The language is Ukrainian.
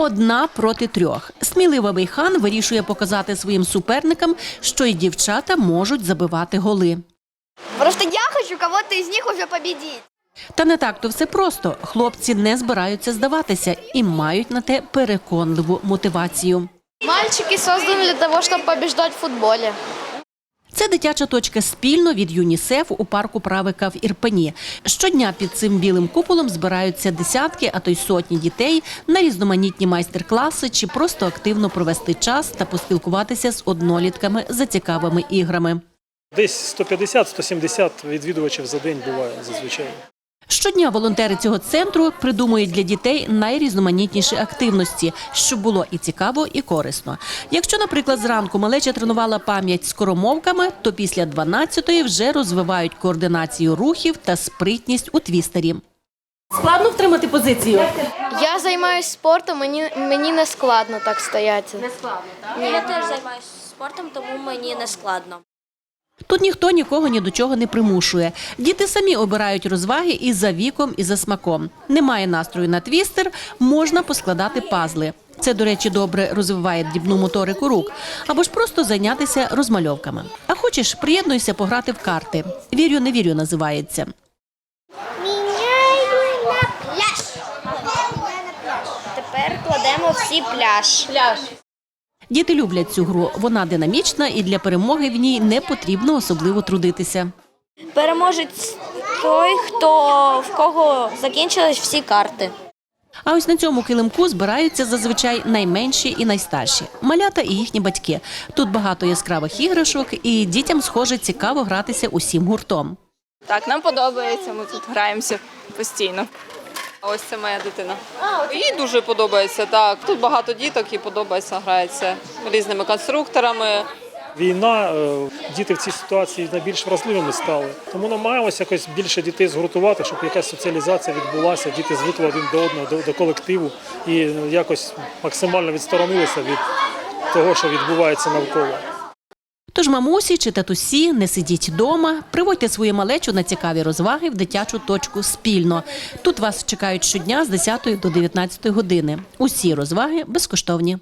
Одна проти трьох. Сміливий хан вирішує показати своїм суперникам, що і дівчата можуть забивати голи. Просто я хочу кого-то из них уже победить. Та не так то все просто. Хлопці не збираються здаватися і мають на те переконливу мотивацію. Мальчики созданы для того, чтобы побеждать в футболе. Це дитяча точка спільно від ЮНІСЕФ у парку Правика в Ірпені. Щодня під цим білим куполом збираються десятки, а то й сотні дітей на різноманітні майстер-класи чи просто активно провести час та поспілкуватися з однолітками за цікавими іграми. Десь 150-170 відвідувачів за день буває зазвичай. Щодня волонтери цього центру придумують для дітей найрізноманітніші активності, щоб було і цікаво, і корисно. Якщо, наприклад, зранку малеча тренувала пам'ять скоромовками, то після 12-ї вже розвивають координацію рухів та спритність у твістері. Складно втримати позицію. Я займаюся спортом, мені, мені не складно так стояти. Я теж займаюся спортом, тому мені не складно. Тут ніхто нікого ні до чого не примушує. Діти самі обирають розваги і за віком, і за смаком. Немає настрою на твістер, можна поскладати пазли. Це, до речі, добре розвиває дрібну моторику рук, або ж просто зайнятися розмальовками. А хочеш, приєднуйся пограти в карти. Вірю, не вірю, називається. Міняю на пляж. Тепер кладемо всі пляж. Пляж. Діти люблять цю гру. Вона динамічна і для перемоги в ній не потрібно особливо трудитися. Переможець той, хто в кого закінчились всі карти. А ось на цьому килимку збираються зазвичай найменші і найстарші малята і їхні батьки. Тут багато яскравих іграшок, і дітям, схоже, цікаво гратися усім гуртом. Так, нам подобається, ми тут граємося постійно. Ось це моя дитина. Їй дуже подобається. Так, тут багато діток і подобається, грається різними конструкторами. Війна, е, діти в цій ситуації найбільш вразливими стали. Тому намагаємося якось більше дітей згуртувати, щоб якась соціалізація відбулася, діти звикли один до одного, до, до колективу і якось максимально відсторонилися від того, що відбувається навколо. Тож мамусі чи татусі не сидіть вдома, приводьте свою малечу на цікаві розваги в дитячу точку спільно. Тут вас чекають щодня з 10 до 19 години. Усі розваги безкоштовні.